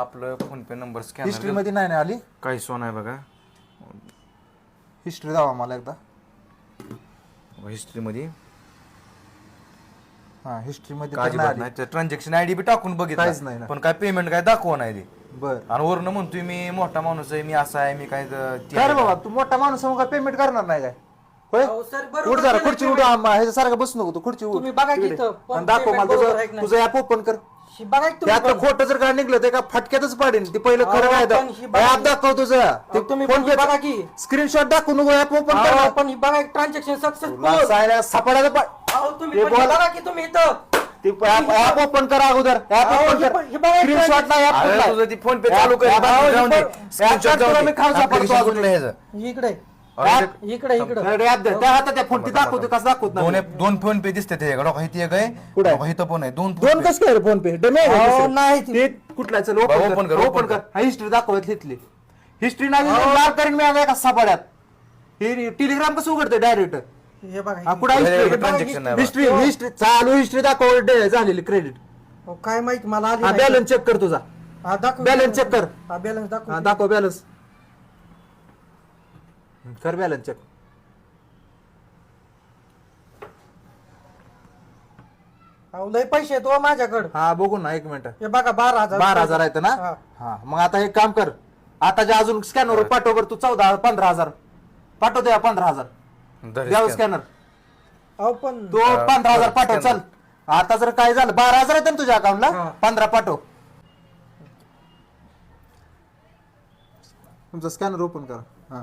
आपलं PhonePe number history स्कॅनरमध्ये नाही ना आली? काही सोन आहे बघा. हिस्ट्री दावा मला एकदा. हिस्ट्री मध्ये. हा हिस्ट्री मध्ये तर नाही आली. नाही ट्रान्झॅक्शन आयडी बी टाकून काहीच नाही बघितलं ना. पण काय पेमेंट काय दाखवा नाही ते. बर. आणि वरनं म्हणतोय मी मोठा माणूस आहे मी असा आहे मी काय तर ते काय रे आहे. बाबा तू मोठा माणूस आहे, मग काय पेमेंट करणार नाही काय? होय? अहो, सर, बरोबर उठ जरा केलं खुर्ची उठ ह्याच्यासारखं बसू नको तू खुर्ची उठ. तुम्ही बघा की इकडे. इथं, पण आणि दाखव payment मला बरोबर आहे की तुझं नाही? तुझं ऍप ओपन कर. शी बघा की तुम्ही त्यातलं पण. खोटं जर काय निघलं ते का फटक्यातच पाडेन ते पहिलं खरं अहो, काय पण ही बघा ऍप दाखव तुझं अहो, तुम्ही पण बघा की स्क्रीनशॉट दाखवू नको ऍप ओपन अहो, पण ही बघा ट्रान्झॅक्शन सक्सेसफुल सापडायला तुम्ही पण बोल. बघा की तुम्ही इथं ऍप ओपन कर अगोदर ऍप अहो, ओपन हे कर पण- हे बघा, स्क्रीनशॉट नाही ऍप अरे तुझं ती फोन पे चालू कर जाऊन दे. Screenshot जाऊन दे. Application. कुठलं आहे? इकडे इकडे इकडे. त्या फोन ती दाखवतो कसं दाखवत दोन नाही दोन फोन पे दिसते त्याच्याकडे इथे एक आहे कुठं आहे? इथं पण आहे. दोन दोन PhonePe. कसं काय फोन पे? डमे नाही ती. ते कुठला चल ओपन कर कर, ओपन कर. हा हिस्ट्री दाखवत तिथली. हिस्ट्री नाही लाल करीन मी एका सापड्यात हे टेलिग्राम कसं उघडतं डायरेक्ट हे बघा हा कुठं Direct transaction नाही बा. हिस्ट्री हिस्ट्री चालू हिस्ट्री दाखव डे- झालेली क्रेडिट अहो, काय माहीत मला आली हा नाही. बॅलन्स चेक कर तुझा. हा, दाखव balance check कर. हा बॅलन्स हा दाखव दाखव बॅलन्स कर बॅलन्स चेक अहो, लय पैसे आहेत हो माझ्याकडे. हा बघू ना एक मिनिट हे बघा बारा हजार बारा हजार आहेत ना? हा. हा मग आता एक काम कर. आता जे अजून स्कॅनर पाठव बरं तू चौदा पंधरा हजार. पाठवतो या पंधरा हजार. धर द्यावं scan. स्कॅनर अहो पण तो पंधरा हजार पाठव. चल. आता जर काय झालं बारा हजार आहेत ना तुझ्या अकाउंटला हा. पंधरा पाठव. तुमचं स्कॅनर ओपन कर. हा.